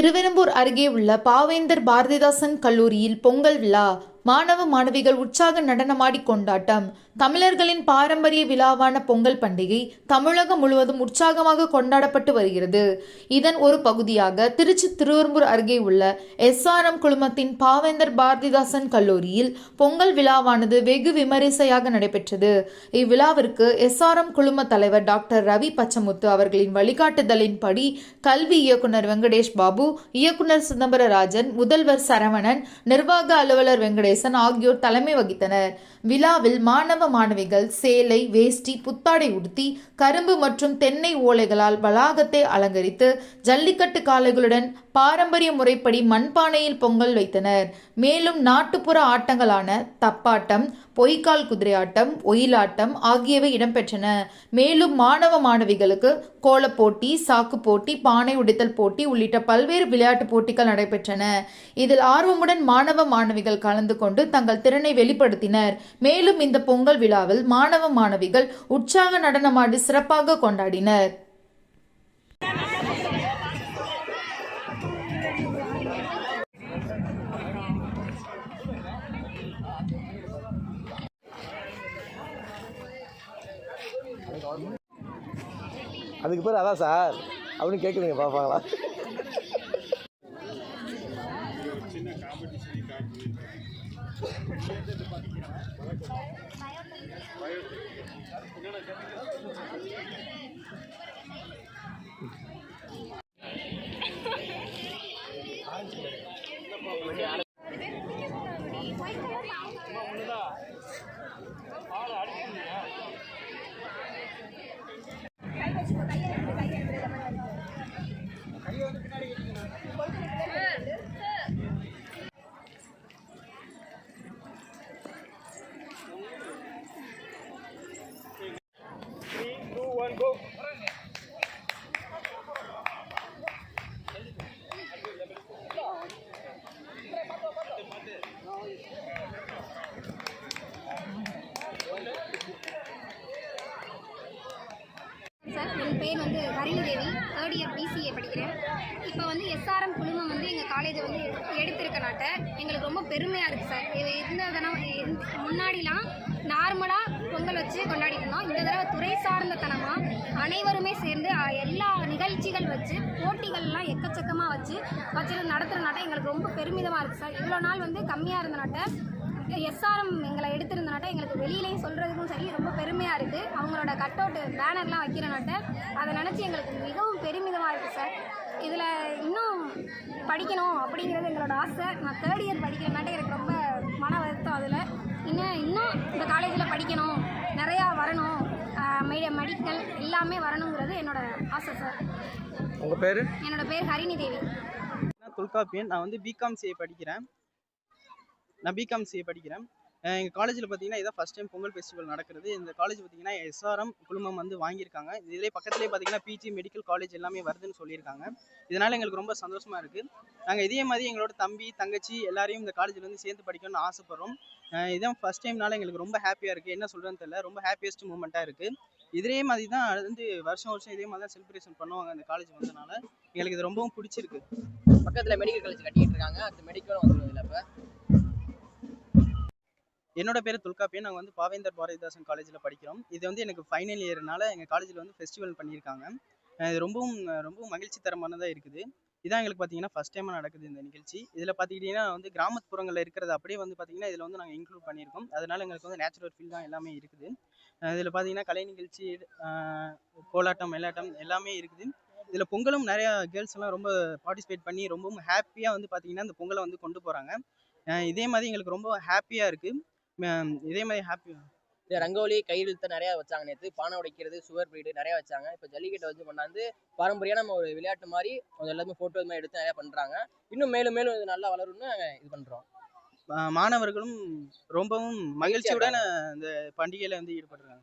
திருவெரும்பூர் அருகே உள்ள பாவேந்தர் பாரதிதாசன் கல்லூரியில் பொங்கல் விழா மாணவ மாணவிகள் உற்சாக நடனமாடி கொண்டாட்டம் தமிழர்களின் பாரம்பரிய விழாவான பொங்கல் பண்டிகை தமிழகம் முழுவதும் உற்சாகமாக கொண்டாடப்பட்டு வருகிறது. இதன் ஒரு பகுதியாக திருச்சி திருவெரும்பூர் அருகே உள்ள எஸ்ஆர்எம் குழுமத்தின் பாவேந்தர் பாரதிதாசன் கல்லூரியில் பொங்கல் விழாவானது வெகு விமரிசையாக நடைபெற்றது. இவ்விழாவிற்கு எஸ்ஆர்எம் குழும தலைவர் டாக்டர் ரவி பச்சமுத்து அவர்களின் வழிகாட்டுதலின்படி கல்வி இயக்குனர் வெங்கடேஷ் பாபு இயக்குனர் சிதம்பரராஜன் முதல்வர் சரவணன் நிர்வாக அலுவலர் வெங்கடேசன் ஆகியோர் தலைமை வகித்தனர். விழாவில் மாணவ மாணவிகள் சேலை வேஷ்டி புத்தாடை உடுத்தி கரும்பு மற்றும் தென்னை ஓலைகளால் வளாகத்தை அலங்கரித்து ஜல்லிக்கட்டு காளைகளுடன் பாரம்பரிய முறைப்படி மண்பானையில் பொங்கல் வைத்தனர். மேலும் நாட்டுப்புற ஆட்டங்களான தப்பாட்டம் பொய்க்கால் குதிரையாட்டம் ஒயிலாட்டம் ஆகியவை இடம்பெற்றன. மேலும் மாணவ மாணவிகளுக்கு கோலப் போட்டி சாக்கு போட்டி பானை உடைத்தல் போட்டி உள்ளிட்ட பல்வேறு விளையாட்டுப் போட்டிகள் நடைபெற்றன. இதில் ஆர்வமுடன் மாணவ மாணவிகள் கலந்து கொண்டு தங்கள் திறனை வெளிப்படுத்தினர். மேலும் இந்த பொங்கல் விழாவில் மாணவ மாணவிகள் உற்சாக நடனமாடி சிறப்பாக கொண்டாடினர். அதுக்கு பேர் அதான் சார். அப்படின்னு கேட்குதுங்க பார்ப்பாங்களா? சார் என் பேர் வந்து Harini Devi third year BCA படிக்கிறேன். இப்போ வந்து எஸ்ஆர்எம் குழுமம் வந்து எங்கள் காலேஜை வந்து எடுத்திருக்கனாட்ட எங்களுக்கு ரொம்ப பெருமையாக இருக்குது சார். இது இந்த தடவை முன்னாடிலாம் நார்மலாக பொங்கல் வச்சு கொண்டாடிட்டு இருந்தோம். இந்த தடவை துறை சார்ந்த தனமாக அனைவருமே சேர்ந்து எல்லா நிகழ்ச்சிகள் வச்சு போட்டிகள்லாம் எக்கச்சக்கமாக வச்சு வச்சு நடத்துகிறனாட்ட எங்களுக்கு ரொம்ப பெருமிதமாக இருக்குது சார். இவ்வளோ நாள் வந்து கம்மியாக இருந்த நாட்டை எஸ்ஆர்எம் எங்களை எடுத்திருந்தனாட்ட எங்களுக்கு வெளியிலையும் சொல்கிறதுக்கும் சரி ரொம்ப பெருமையாக இருக்குது அவங்களோட கட் அவுட் பேனர்லாம் வைக்கிறனாட்ட அதை நினச்சி எங்களுக்கு மிகவும் பெருமிதமாக இருக்குது சார் இதில் இன்னும் படிக்கணும் அப்படிங்கிறது எங்களோட ஆசை. நான் தேர்ட் இயர் படிக்கிறனாட்ட எனக்கு ரொம்ப மன வருத்தம் அதில். இன்னும் இன்னும் இந்த காலேஜில் படிக்கணும். நிறையா வரணும். மெடிக்கல் எல்லாமே வரணுங்கிறது என்னோட ஆசை சார் உங்கள் பேர்? என்னோட பேர் ஹரிணி தேவி. நான் தொல்காப்பியன். நான் வந்து பிகாம் சிஏ படிக்கிறேன். நான் பிகாம் சிஏ படிக்கிறேன். எங்கள் காலேஜில் பார்த்தீங்கன்னா இதான் ஃபஸ்ட் டைம் பொங்கல் ஃபெஸ்டிவல் நடக்கிறது. இந்த காலேஜ் பார்த்தீங்கன்னா எஸ்ஆர்எம் குழுமம் வந்து வாங்கியிருக்காங்க. இதிலே பக்கத்துலேயே பார்த்தீங்கன்னா பிஜி மெடிக்கல் காலேஜ் எல்லாமே வருதுன்னு சொல்லியிருக்காங்க. இதனால் எங்களுக்கு ரொம்ப சந்தோஷமாக இருக்குது நாங்கள் இதே மாதிரி எங்களோட தம்பி தங்கச்சி எல்லாரையும் இந்த காலேஜில் வந்து சேர்ந்து படிக்கணும்னு ஆசைப்படுறோம். இதான் ஃபஸ்ட் டைம்னால எங்களுக்கு ரொம்ப ஹாப்பியாக இருக்குது என்ன சொல்கிறேன்னு தெரியல. ரொம்ப ஹாப்பியஸ்ட் மூமெண்ட்டாக இருக்குது இதே மாதிரி தான் வந்து வருஷம் வருஷம் இதே மாதிரி தான் செலிப்ரேஷன் பண்ணுவாங்க அந்த காலேஜ் வந்ததுனால எங்களுக்கு இது ரொம்பவும் பிடிச்சிருக்கு. பக்கத்தில் மெடிக்கல் காலேஜ் கட்டிக்கிட்டு இருக்காங்க. அடுத்து மெடிக்கலும் வந்துடும் இதுல இப்போ என்னோட பேர் துல்காப்பியன். நாங்கள் வந்து பாவேந்தர் பாரதிதாசன் காலேஜில் படிக்கிறோம். இது வந்து எனக்கு ஃபைனல் இயர்னால எங்கள் காலேஜில் வந்து ஃபெஸ்டிவல் பண்ணியிருக்காங்க. இது ரொம்பவும் ரொம்பவும் மகிழ்ச்சி தரமானதாக இருக்குது. இதான் எங்களுக்கு பார்த்தீங்கன்னா ஃபஸ்ட் டைமாக நடக்குது இந்த நிகழ்ச்சி. இதில் பார்த்துக்கிட்டிங்கன்னா வந்து கிராமப்புறங்களில் இருக்கிறது அப்படியே வந்து பார்த்தீங்கன்னா இதில் வந்து நாங்கள் இன்க்ளூட் பண்ணியிருக்கோம். அதனால் எங்களுக்கு வந்து நேச்சுரல் ஃபீல் தான் எல்லாமே இருக்குது. இதில் பார்த்தீங்கன்னா கலை நிகழ்ச்சி கோலாட்டம் மயிலாட்டம் எல்லாமே இருக்குது. இதில் பொங்கலும் நிறையா கேர்ள்ஸ் எல்லாம் ரொம்ப பார்ட்டிசிபேட் பண்ணி ரொம்பவும் ஹாப்பியாக வந்து பார்த்தீங்கன்னா இந்த பொங்கலை வந்து கொண்டு போகிறாங்க இதே மாதிரி எங்களுக்கு ரொம்ப ஹாப்பியாக இருக்குது இதே மாதிரி ஹாப்பி இந்த ரங்கோலி கையெழுத்து நிறைய வச்சாங்க நேற்று பானை உடைக்கிறது சுவர் பிரீடு நிறைய வச்சாங்க. இப்போ ஜல்லிக்கட்டை வச்சு கொண்டாந்து பாரம்பரியான நம்ம ஒரு விளையாட்டு மாதிரி அவங்க எல்லாருமே ஃபோட்டோ மாதிரி எடுத்து நிறைய பண்றாங்க. இன்னும் மேலும் மேலும் இது நல்லா வளரும்னு இது பண்றோம். மாணவர்களும் ரொம்பவும் மகிழ்ச்சியுடன் இந்த பண்டிகையில் வந்து ஈடுபடுறாங்க.